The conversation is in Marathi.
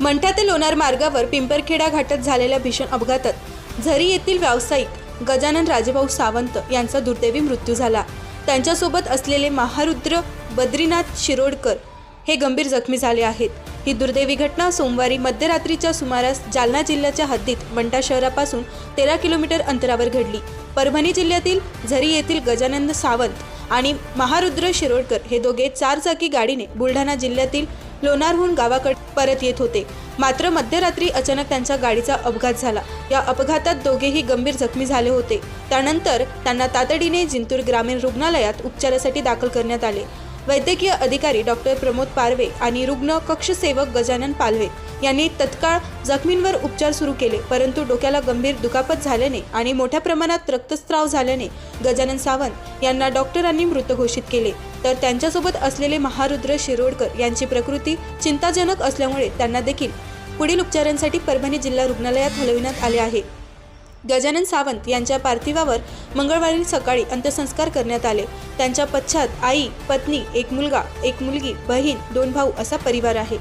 मंठा ते लोणार मार्गावर पिंपरखेडा घाटात झालेल्या भीषण अपघातात झरी येथील व्यावसायिक गजानन राजेभाऊ सावंत यांचा दुर्दैवी मृत्यू झाला. त्यांच्यासोबत असलेले महारुद्र बद्रीनाथ शिरोडकर हे गंभीर जखमी झाले आहेत. ही दुर्दैवी घटना सोमवारी मध्यरात्रीच्या सुमारास जालना जिल्ह्याच्या हद्दीत मंठा शहरापासून तेरा किलोमीटर अंतरावर घडली. परभणी जिल्ह्यातील झरी येथील गजानंद सावंत आणि महारुद्र शिरोडकर हे दोघे चारचाकी गाडीने बुलढाणा जिल्ह्यातील लोणारहून गावाकडे परत येत होते. मात्र मध्यरात्री अचानक त्यांच्या गाडीचा अपघात झाला. या अपघातात दोघेही गंभीर जखमी झाले होते. त्यानंतर त्यांना तातडीने जिंतूर ग्रामीण रुग्णालयात उपचारासाठी दाखल करण्यात आले. वैद्यकीय अधिकारी डॉक्टर प्रमोद पारवे आणि रुग्ण कक्षसेवक गजानन पालवे यांनी तत्काळ जखमींवर उपचार सुरू केले परंतु डोक्याला गंभीर दुखापत झाल्याने आणि मोठ्या प्रमाणात रक्तस्राव झाल्याने गजानन सावंत यांना डॉक्टरांनी मृत घोषित केले. तर त्यांच्यासोबत असलेले महारुद्र शिरोडकर यांची प्रकृती चिंताजनक असल्यामुळे त्यांना देखील पुढील उपचारांसाठी परभणी जिल्हा रुग्णालयात हलविण्यात आले आहे. गजानन सावंत यांच्या पार्थिवावर मंगळवारी सकाळी अंत्यसंस्कार करण्यात आले. त्यांच्या पश्चात आई पत्नी एक मुलगा एक मुलगी बहीण दोन भाऊ असा परिवार आहे.